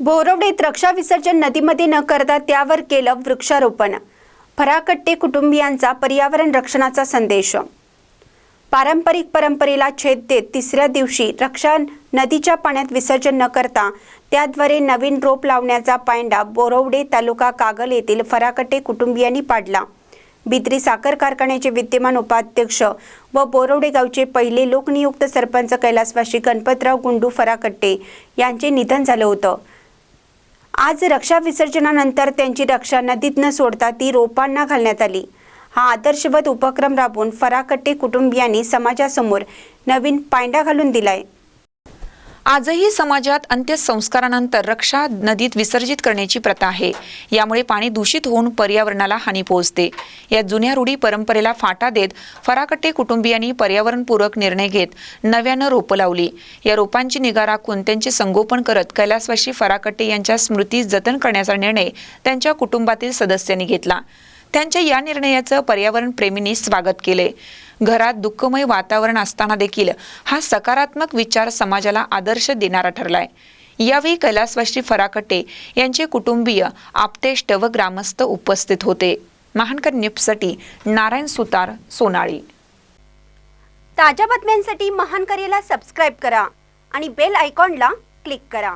बोरवडेत रक्षा विसर्जन नदीमध्ये न करता त्यावर केलं वृक्षारोपण. फराकट्टे कुटुंबियांचा पर्यावरण रक्षणाचा संदेश. पारंपरिक परंपरेला छेद देत तिसऱ्या दिवशी रक्षा नदीच्या पाण्यात विसर्जन न करता त्याद्वारे नवीन रोप लावण्याचा पायंडा बोरवडे तालुका कागल येथील फराकट्टे कुटुंबियांनी पाडला. बिद्री साखर कारखान्याचे विद्यमान उपाध्यक्ष व बोरवडे गावचे पहिले लोकनियुक्त सरपंच कैलासवासी गणपतराव गुंडू फराकट्टे यांचे निधन झालं होतं. आज रक्षा विसर्जनानंतर त्यांची रक्षा नदीत न सोडता ती रोपांना घालण्यात आली. हा आदर्शवत उपक्रम राबवून फराकट्टे कुटुंबियांनी समाजासमोर नवीन पायंडा घालून दिलाय. आजही समाजात अंत्यसंस्कारानंतर रक्षा नदीत विसर्जित करण्याची प्रथा आहे. यामुळे पाणी दूषित होऊन पर्यावरणाला हानी पोहोचते. या जुन्या रूढी परंपरेला फाटा देत फराकट्टे कुटुंबियांनी पर्यावरणपूरक निर्णय घेत नव्यानं रोपं लावली. या रोपांची निगा राखून त्यांचे संगोपन करत कैलासवासी फराकट्टे यांच्या स्मृती जतन करण्याचा निर्णय त्यांच्या कुटुंबातील सदस्यांनी घेतला. त्यांच्या या निर्णयाचं पर्यावरण प्रेमींनी स्वागत केले. घरात दुःखमय वातावरण असताना देखील हा सकारात्मक विचार समाजाला आदर्श देणारा ठरलाय. यावेळी कैलासवाशी फराकटे यांचे कुटुंबीय आप्तेष्ट व ग्रामस्थ उपस्थित होते. महानकर न्यूजसाठी नारायण सुतार सोनाळी. ताज्या बातम्यांसाठी महानकरेला सबस्क्राईब करा आणि बेल आयकॉनला क्लिक करा.